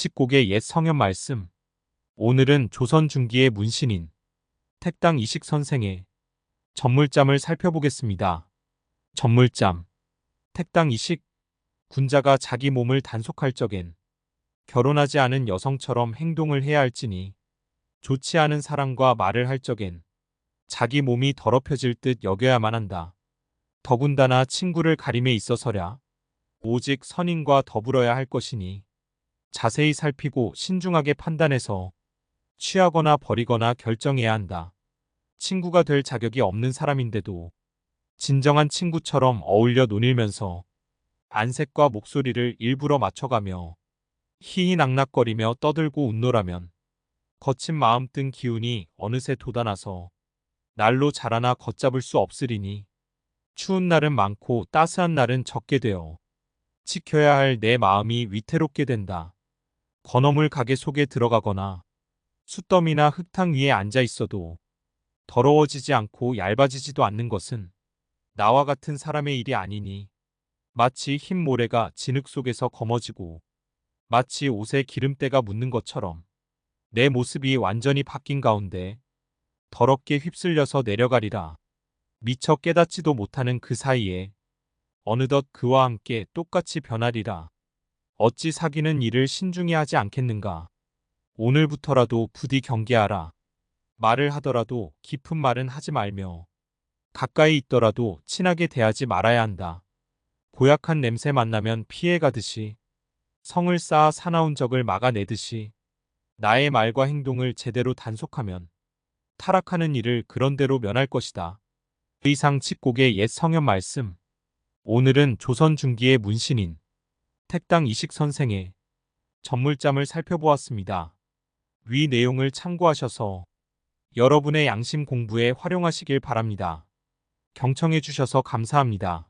칙곡의 옛 성현 말씀. 오늘은 조선 중기의 문신인 택당 이식 선생의 전물잠을 살펴보겠습니다. 전물잠. 택당 이식. 군자가 자기 몸을 단속할 적엔 결혼하지 않은 여성처럼 행동을 해야 할지니 좋지 않은 사람과 말을 할 적엔 자기 몸이 더럽혀질 듯 여겨야만 한다. 더군다나 친구를 가림에 있어서랴 오직 선인과 더불어야 할 것이니 자세히 살피고 신중하게 판단해서 취하거나 버리거나 결정해야 한다. 친구가 될 자격이 없는 사람인데도 진정한 친구처럼 어울려 논일면서 안색과 목소리를 일부러 맞춰가며 희희낙낙거리며 떠들고 웃노라면 거친 마음 뜬 기운이 어느새 돋아나서 날로 자라나 걷잡을 수 없으리니 추운 날은 많고 따스한 날은 적게 되어 지켜야 할 내 마음이 위태롭게 된다. 건어물 가게 속에 들어가거나 숯더미나 흙탕 위에 앉아 있어도 더러워지지 않고 얇아지지도 않는 것은 나와 같은 사람의 일이 아니니 마치 흰 모래가 진흙 속에서 검어지고 마치 옷에 기름때가 묻는 것처럼 내 모습이 완전히 바뀐 가운데 더럽게 휩쓸려서 내려가리라. 미처 깨닫지도 못하는 그 사이에 어느덧 그와 함께 똑같이 변하리라. 어찌 사귀는 일을 신중히 하지 않겠는가. 오늘부터라도 부디 경계하라. 말을 하더라도 깊은 말은 하지 말며 가까이 있더라도 친하게 대하지 말아야 한다. 고약한 냄새 만나면 피해가듯이 성을 쌓아 사나운 적을 막아내듯이 나의 말과 행동을 제대로 단속하면 타락하는 일을 그런대로 면할 것이다. 의상 칙곡의 옛 성현 말씀. 오늘은 조선 중기의 문신인 택당 이식 선생의 전물잠을 살펴보았습니다. 위 내용을 참고하셔서 여러분의 양심 공부에 활용하시길 바랍니다. 경청해 주셔서 감사합니다.